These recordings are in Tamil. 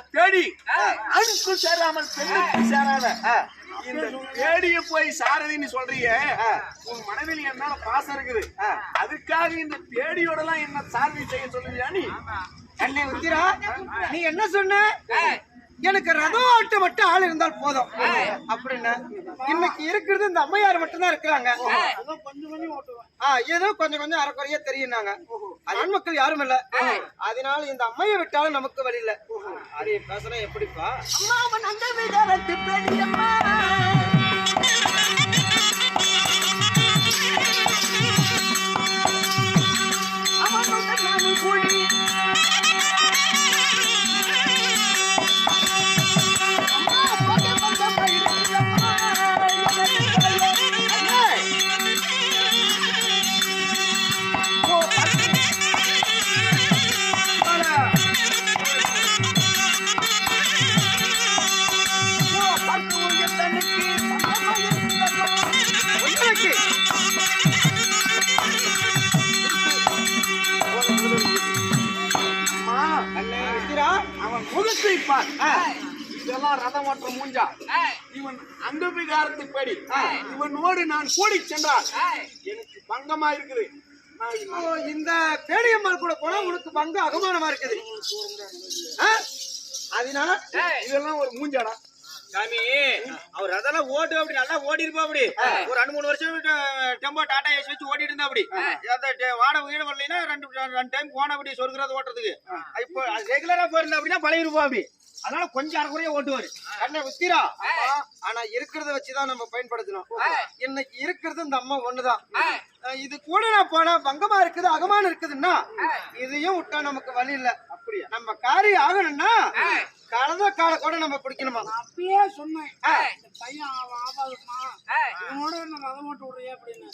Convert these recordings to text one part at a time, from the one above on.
இந்த பேடி அணுக்கு சேராமல் பெண்ணுக்கு சேராத இந்த பேடிய போய் சாரதின்னு சொல்றீங்க. உன் மனதில் என் மேல பாசம் இருக்குது. அதுக்காக இந்த பேடியோட எல்லாம் என்ன சாரதி செய்ய உத்திரா நீ? என்ன சொன்ன? எனக்கு ரதம் ஆட்ட மட்டும் ஆள் இருந்தால் போதும். அப்படின்னு இன்னைக்கு இருக்கிறது இந்த அம்மையார் மட்டும்தான் இருக்கிறாங்க. ஏதோ கொஞ்சம் கொஞ்சம் அரைக்குறையா தெரியும்னாங்க. ஆண் மக்கள் யாரும் இல்ல. அதனால இந்த அம்மையை விட்டாலும் நமக்கு வழி இல்ல. அது பேசுறேன் எப்படிப்பா? அம்மா இதெல்லாம் ரதம் ஓட்டுற மூஞ்சா? இவன் அங்கபிகாரத்து படி இவனோடு நான் கூடி சென்றால் எனக்கு பங்கமா இருக்குது. இந்த பேடியம்மாள் கூட போனா உனக்கு பங்கு அகமானமா இருக்குது? அதனால இதெல்லாம் ஒரு மூஞ்சாடா. சாமி அவர் அதெல்லாம் ஓட்டு அப்படி நல்லா ஓடி இருப்பா அப்படி ஒரு ரெண்டு மூணு வருஷம் டெம்போ டாடா ஏசி வச்சு ஓடிட்டு இருந்தா அப்படி. அந்த வாடகை வீடு வரலைன்னா ரெண்டு ரெண்டு டைம் போன அப்படி சொருகிறது ஓட்டுறதுக்கு. இப்போ ரெகுலரா போயிருந்தா அப்படின்னா பழைய இருப்பா அப்படி. அதனால கொஞ்சம் அரைக்குறையா ஓட்டுவாரு. அண்ணன் உத்திரா ஆனா இருக்கிறத வச்சுதான் நம்ம பயன்படுத்தணும். இன்னைக்கு இருக்கிறது இந்த அம்மா ஒண்ணுதான். இது கூட நான் போனா பங்கமா இருக்குது அகமான இருக்குதுன்னா இதையும் விட்டா நமக்கு வழி இல்ல. அப்படியா? நம்ம காரியம் ஆகணும்னா கலந்த காலை கூட நம்ம பிடிக்கணுமா அப்பயே சொன்னேன். இந்த பையன் ஆபாதமா இவனோட என்ன ரதம் ஓட்டு விடுறியா அப்படின்னு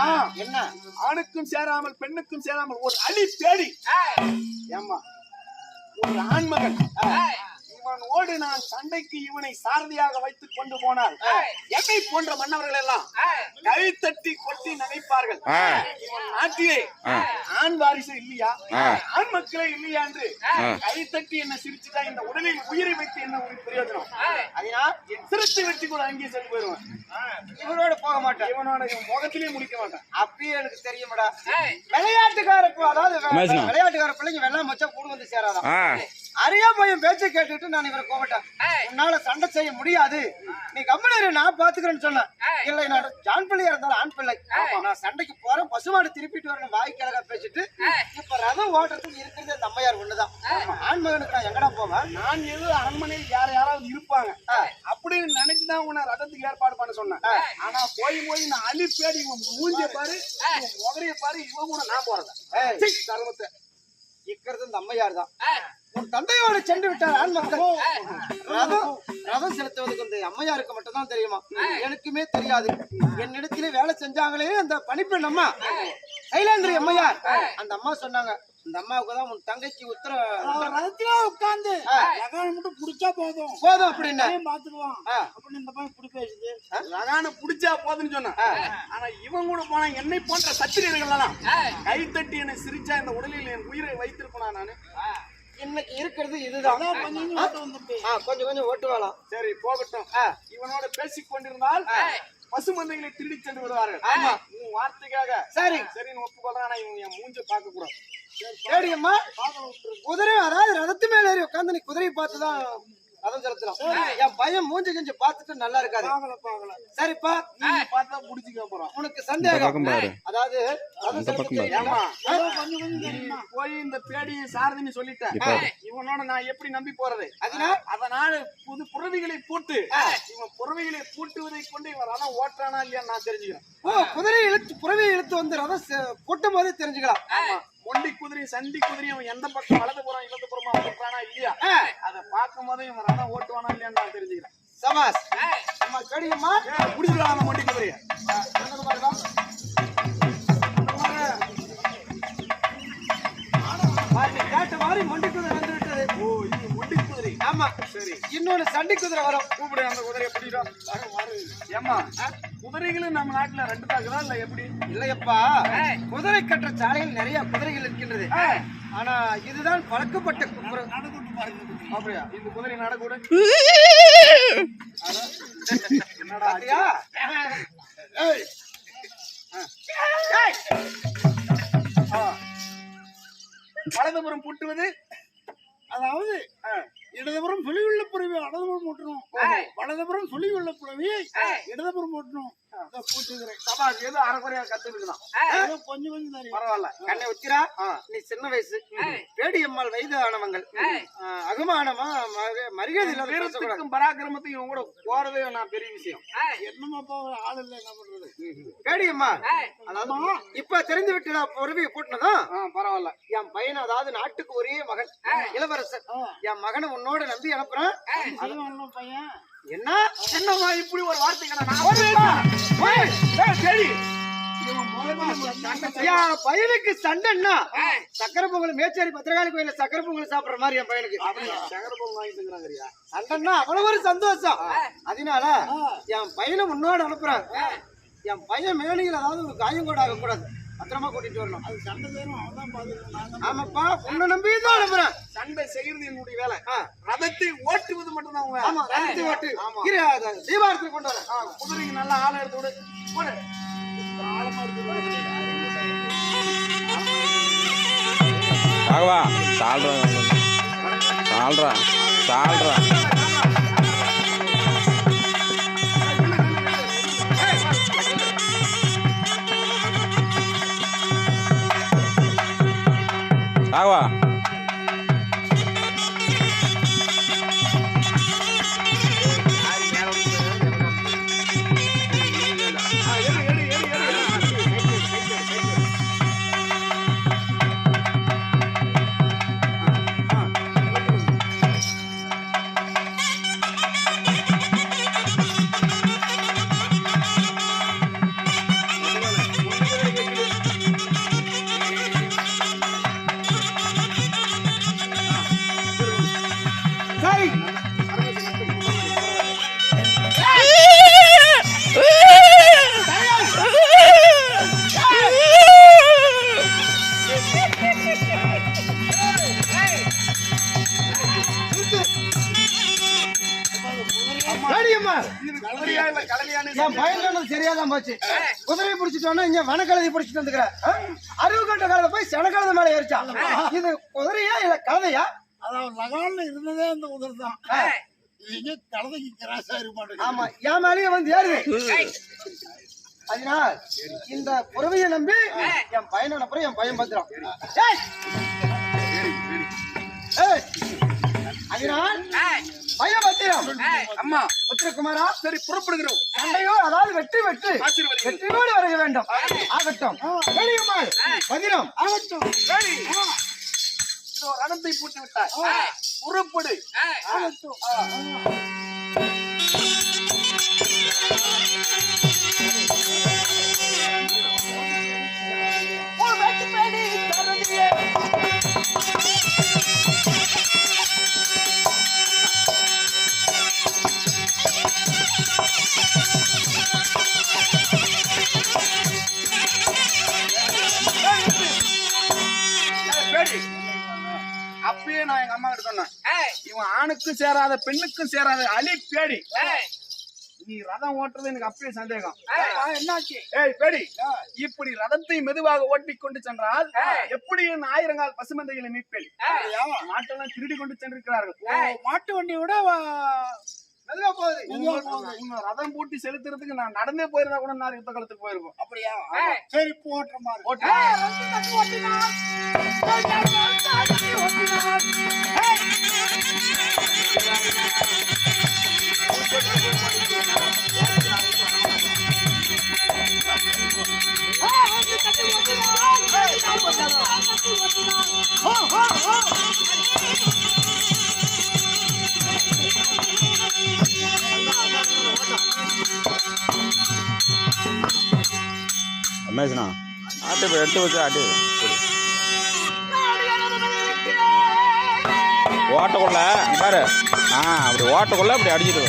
அம்மா என்ன? ஆணுக்கும் சேராமல் பெண்ணுக்கும் சேராமல் ஒரு அழி தேடி. ஏம்மா? ஒரு ஆண்மகன். இவனோடு நான் சண்டைக்கு இவனை சாரதியாக வைத்துக் கொண்டு போனால் என்னை போன்ற மன்னவர்கள் எல்லாம் கை தட்டி கொட்டி நகைப்பார்கள். இவன் நாட்டிலே ஆண் வாரிசு இல்லையா? ஆண் மக்களே இல்லையா என்று கை தட்டி என்ன சிரிச்சுட்டா இந்த உடலில் உயிரை வைத்து என்ன ஒரு பிரயோஜனம்? அதனால் சிரித்து வெட்டி கூட அங்கேயே சென்று போயிருவேன் இவரோட போக மாட்டேன். இவனோட இவன் முகத்திலே முடிக்க மாட்டான். அப்பயே எனக்கு தெரியுமாடா. விளையாட்டுக்கார அதாவது விளையாட்டுக்கார பிள்ளைங்க வெள்ளம் வச்சா கூட வந்து சேராதான் அறியா பையன் பேச்சை கேட்டுட்டு நான் இவரை கோவட்டேன் உன்னால சண்டை செய்ய முடியாது. நீ கம்பெனி நான் பாத்துக்கிறேன்னு சொன்னேன். இல்லை நான் ஜான் பிள்ளையா இருந்தாலும் ஆண் பிள்ளை. நான் சண்டைக்கு போறேன். பசுமாடு திருப்பிட்டு வரேன் வாய்க்கு அழகா பேசிட்டு இப்ப ரதம் ஓட்டுறதுக்கு இருக்கிறது அந்த அம்மையார் ஒண்ணுதான். ஆண் மகனுக்கு நான் எங்கடா போவேன்? நான் ஏதோ அரண்மனையில் யார் யாராவது இருப்பாங்க. அப்படின்னு நினைச்சுதான் உன்னை ரதத்துக்கு ஏற்பாடு பண்ண சொன்னேன். ஆனா போய் போய் நான் அழி பேடி இவன் மூஞ்சிய பாரு இவன் முகரைய பாரு இவன் கூட நான். சீ, கருமத்தை இருக்கிறது இந்த அம்மையார் தான் உன் தந்தையோடு சென்று விட்டார் ஆண் மக்கள். ரதம் ரதம் செலுத்துவதுக்கு இந்த அம்மையாருக்கு மட்டும் தான் தெரியுமா எனக்குமே தெரியாது. என்னிடத்திலே வேலை செஞ்சாங்களே அந்த பணிப்பெண் அம்மா. சைலேந்திரி அம்மையார். அந்த அம்மா சொன்னாங்க இந்த அம்மாவுக்கு தான் உன் தங்கைக்கு உத்தர அவன் ரதத்திலே உட்கார்ந்து லகான் மட்டும் புடிச்சா போதும். போதும் அப்படின்னு ஆ. அப்படின்னு இந்த பையன் புடி பேசுது. ரகான புடிச்சா போதுன்னு சொன்னான். ஆனா இவன் கூட போனா என்னை போன்ற சத்திரியர்கள் எல்லாம் கை தட்டி என்னை சிரிச்சா இந்த உடலில் என் உயிரை வைத்திருப்பனா நானு? இன்னைக்கு இருக்கிறது இதுதான். கொஞ்சம் கொஞ்சம் ஓட்டுவாளாம். சரி போகட்டும். இவனோட பேசிக் கொண்டிருந்தால் பசுமந்தைகளை திருடி சென்று விடுவார்கள். ஆமா. உன் வார்த்தைக்காக. சரி. சரின்னு ஒப்புக்கொள்றேன் இவன் என் மூஞ்ச பார்க்க கூடாது ஏடியம்மா குதிரை அதாவது ரதத்து மேல ஏறி உட்காந்து நீ குதிரையை பார்த்துதான் ரதம் செலுத்தலாம் என் பையன் மூஞ்சி கிஞ்சி பார்த்துட்டு நல்லா இருக்காது. சரிப்பா பார்த்தா புடிச்சுக்க போறோம். உனக்கு சந்தேகம். அதாவது போய் இந்த பேடியை சாரதின்னு சொல்லிட்டேன். இவனோட நான் எப்படி நம்பி போறது? அதனால் அதனால புது புறவிகளை பூட்டு. இவன் புறவிகளை பூட்டுவதை கொண்டு இவன் ரதம் ஓட்டுறானா இல்லையா நான் தெரிஞ்சுக்கிறேன். ஓ குதிரை இழுத்து புறவை இழுத்து வந்து ரதம் போது தெரிஞ்சுக்கலாம். மொண்டி குதிரை சண்டி குதிரை அவன் எந்த பக்கம் வலது புறம் இடது புறமா ஓட்டுறானா இல்லையா? பார்க்கும் போது இவன் ரதம் ஓட்டுவானா இல்லையா நான் தெரிஞ்சுக்கிறேன். சபாஸ் நம்ம மொண்டி குதிரையை அங்க பாருங்க. பாருங்க, கேட்ட மாதிரி மண்டி குதிரை வந்து விட்டது. ஓ இது மொண்டி குதிரை. ஆமா. சரி. இன்னொன்னு சண்டி குதிரை வரும். கூப்பிடு அந்த குதிரையை பிடிக்கிறோம் ஏமா குதிரைகளும் நம்ம நாட்டுல ரெண்டு தாக்குதா இல்ல எப்படி? இல்லையப்பா. குதிரை கட்டுற சாலையில் நிறைய குதிரைகள் இருக்கின்றது. ஆனா இதுதான் பழக்கப்பட்ட குதிரை. அப்படியா? இந்த குதிரை நடக்கூட. பாத்தியா? வலதுபுறம் பூட்டுவது. அதாவது இடதுபுறம் சுழி உள்ள புறவி வலதுபுறம் போட்டணும் வலதுபுறம் சுழி உள்ள புறவி இடதுபுறம் போட்டணும் அகமானமா மக- மரியாதை இல்லாத பேசக்கூடாது வீரத்துக்கும் பராக்கிரமத்தையும் கூட போறதே நான் பெரிய விஷயம். என்னமாப்பா ஆள் இல்லை என்ன பண்றது? பேடியம்மா அதாவது இப்ப தெரிந்து விட்டுடா பொறுமையை கூட்டினதும் பரவாயில்ல. என் பையன் அதாவது நாட்டுக்கு ஒரே மகன். இளவரசர். என் மகனை உன்னோட நம்பி அனுப்புறேன். பையன்? என்ன? என்னம்மா இப்படி ஒரு வார்த்தைக்கு நான் சரி. பையனுக்கு சண்டைன்னா சக்கரை பொங்கல் மேச்சேரி பத்திரகாளி கோயில சக்கரை பொங்கல் சாப்பிடுற மாதிரி என் பையனுக்கு? சக்கரை பொங்கல் வாங்கிட்டு இருக்கிறாங்கறியா? சண்டைன்னா அவ்வளவு ஒரு சந்தோஷம். அதனால என் பையனை முன்னோட அனுப்புறேன் என் பையன் மேனியில் அதாவது ஒரு காயம் கூட ஆகக்கூடாது. பத்திரமா கூட்டிட்டு வரணும். அது சண்டை செய்யணும் அவன் தான் பாத்துக்கணும் ஆமாப்பா உன்னை நம்பி தான் அனுப்புறேன். சண்டை செய்யறது என்னுடைய வேலை. ரதத்தை ஓட்டுவது ஆமா ஓட்டு ஆமா. இரு, தீபாரத்துக்கு கொண்டு வரேன் ஆ, குதிரைக்கு நல்லா ஆளை எடுத்து விடு போடு. ஆழமா இருக்கு ராகவா சால்ரா சால்ரா சால்ரா ராகவா. சரியாதான் போச்சு. குதிரையை பிடிச்சிட்டோன்னா இங்க வனக்கழுதை பிடிச்சிட்டு வந்துக்கிறேன் அறிவு கட்ட காலத்தை போய் செனக்கழுதை மேல ஏறிச்சான். இது குதிரையா இல்ல கழுதையா அதாவது லகான்ல இருந்ததே அந்த உதர் தான் இது கலதைக்கு கிராஸ் ஆயிரு மாட்டேங்குது ஆமா என் மேலேயே வந்து ஏறுது. அதனால் இந்த புறவையை நம்பி என் பையனை அனுப்புறேன் என் பையன் பத்திரம். ஏய்! அதனால் பையன் பத்திரம் அம்மா. உத்திரகுமாரா சரி புறப்படுகிறோம். சண்டையோ அதாவது வெற்றி வெற்றி. வெற்றியோடு வர வேண்டும். ஆகட்டும். பெரியம்மாள் பத்திரம் ஆகட்டும். சரி இதோ ரணத்தை பூட்டி விட்டார் புறப்படு. ஆகட்டும். ஆணுக்கும் சேராத பெண்ணுக்கும் சேராத அலி பேடி. நீ ரதம் ஓட்டுறது எனக்கு அப்பயே சந்தேகம். என்னாச்சு? ஏய் பேடி. இப்படி ரதத்தை மெதுவாக ஓட்டிக் கொண்டு சென்றால் எப்படி என் ஆயிரங்கால் பசுமந்தைகளை மீட்பேன். நாட்டெல்லாம் திருடி கொண்டு சென்றிருக்கிறார்கள். மாட்டு வண்டியை விட மெதுவா போகுது. உங்க- ரதம் பூட்டி செலுத்துறதுக்கு நான் நடந்தே போயிருந்தா கூட நான் யுத்த காலத்துக்கு போயிருக்கோம். அப்படியா? சரி போட்டுற மாதிரி. எடுத்து வச்சு ஆட்டு ஓட்டக்குள்ள பாரு. ஆ அப்படி ஓட்டக்குள்ள அப்படி அடிச்சிட்டு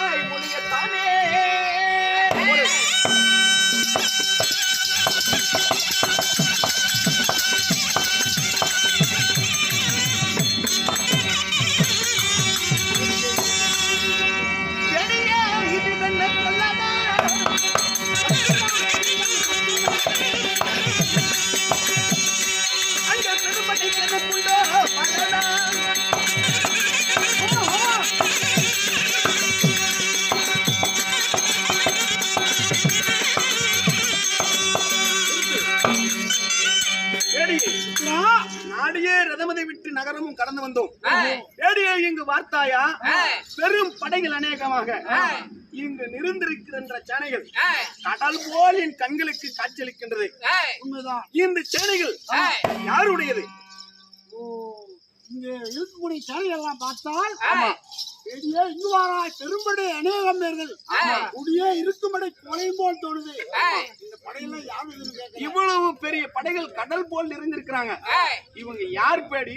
வா. மொழியத்தானே நகரமும் கடந்து வந்தோம். ஏடியே இங்கு வார்த்தாயா? பெரும் படைகள் அநேகமாக. இங்கு நிறைந்திருக்கின்ற சேனைகள் கடல் போல் என் கண்களுக்கு காட்சியளிக்கின்றது. இந்த சேனைகள் யாருடையது? இங்க இருக்கக்கூடிய எல்லாம் பார்த்தால் பெரிய இங்கு வாராய் பெரும்படை அநேகம் பேர்கள் குடியே இருக்கும்படை கொலையும் போல் தோணுது. இந்த படையெல்லாம் யாரும் இவ்வளவு பெரிய படைகள் கடல் போல் நிறைந்திருக்கிறாங்க. இவங்க யார் பேடி?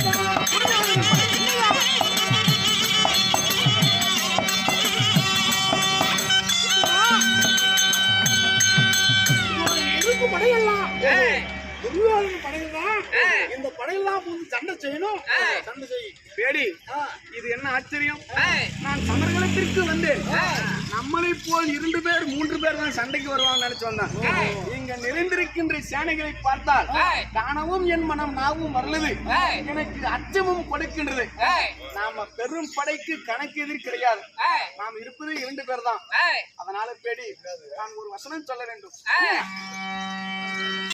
படையெல்லாம். துரியோதன படைகள் தான் இந்த படையெல்லாம் வந்து சண்டை செய்யணும். சண்டை செய்யும் பேடி இது என்ன ஆச்சரியம்? நான் சமரகலத்திற்கு வந்தேன். நம்மளை போல் இரண்டு பேர் மூன்று பேர் தான் சண்டைக்கு வருவாங்க நினைச்சு வந்தேன். இங்க நிறைந்திருக்கின்ற சேனைகளை பார்த்தால் காணவும் என் மனம் நாவும் வரலது எனக்கு அச்சமும் கொடுக்கின்றது. நாம பெரும் படைக்கு கணக்கு எதிர் கிடையாது. நாம் இருப்பது இரண்டு பேர் தான் அதனால பேடி நான் ஒரு வசனம் சொல்ல வேண்டும்.